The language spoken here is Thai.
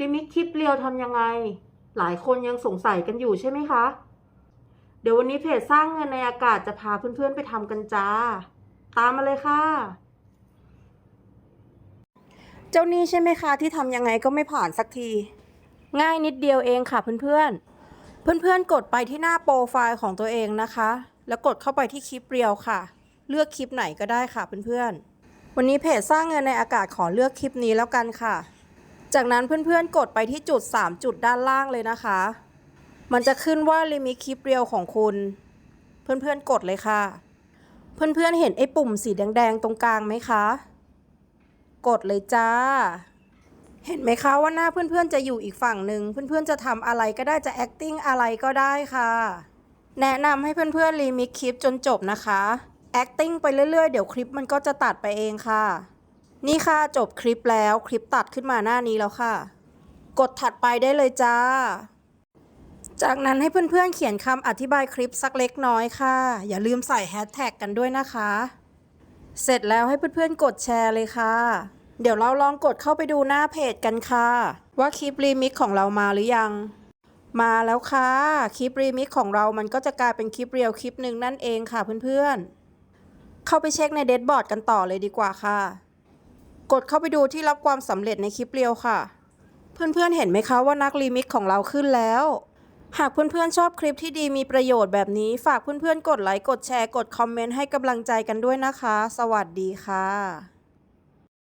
ลิมิตคลิปเรียวทำยังไง หลายคนยังสงสัยกันอยู่ใช่ไหมคะ เดี๋ยววันนี้เพจสร้างเงินในอากาศจะพาเพื่อนๆไปทำกันจ้า ตามมาเลยค่ะ เจ้านี่ใช่ไหมคะ ที่ทำยังไงก็ไม่ผ่านสักที ง่ายนิดเดียวเองค่ะเพื่อนๆ เพื่อนๆ กดไปที่หน้าโปรไฟล์ของตัวเองนะคะ แล้วกดเข้าไปที่คลิปเรียวค่ะ เลือกคลิปไหนก็ได้ค่ะเพื่อนๆ วันนี้เพจสร้างเงินในอากาศขอเลือกคลิปนี้แล้วกันค่ะ จากนั้นเพื่อนๆ กดไปที่จุด 3 จุดด้านล่างเลยนะคะ มันจะขึ้นว่าลิมิตคลิปเรียวของคุณ เพื่อนๆ กดเลยค่ะ เพื่อนๆ เห็นไอ้ปุ่มสีแดงๆ ตรงกลางไหมคะ กดเลยจ้า เห็นไหมคะว่าหน้าเพื่อนๆ จะอยู่อีกฝั่งหนึ่ง เพื่อนๆ จะทำอะไรก็ได้จะ acting อะไรก็ได้ค่ะ แนะนำให้เพื่อนๆรีมิกคลิปจนจบนะคะ acting ไปเรื่อยๆ เดี๋ยวคลิปมันก็จะตัดไปเองค่ะ นี่ค่ะจบคลิปแล้วคลิปตัดขึ้นมาหน้านี้แล้วค่ะ กดถัดไปได้เลยจ้า จากนั้นให้เพื่อนๆเขียนคำอธิบายคลิปสักเล็กน้อยค่ะ อย่าลืมใส่แฮชแท็กกันด้วยนะคะ เสร็จแล้วให้เพื่อนๆกดแชร์เลยค่ะ เดี๋ยวเราลองกดเข้าไปดูหน้าเพจกันค่ะ ว่าคลิปรีมิกของเรามาหรือยัง มาแล้วค่ะ คลิปรีมิกของเรามันก็จะกลายเป็นคลิปเรียวคลิปหนึ่งนั่นเองค่ะเพื่อนๆเข้าไปเช็คในเดทบอร์ดกันต่อเลยดีกว่าค่ะ กดเข้าไปดูที่รับความสำเร็จในคลิปเรียวค่ะ เพื่อนๆเห็นไหมคะว่านักรีมิกของเราขึ้นแล้ว หากเพื่อนๆชอบคลิปที่ดีมีประโยชน์แบบนี้ ฝากเพื่อนๆกดไลค์กดแชร์กดคอมเมนต์ให้กำลังใจกันด้วยนะคะ สวัสดีค่ะ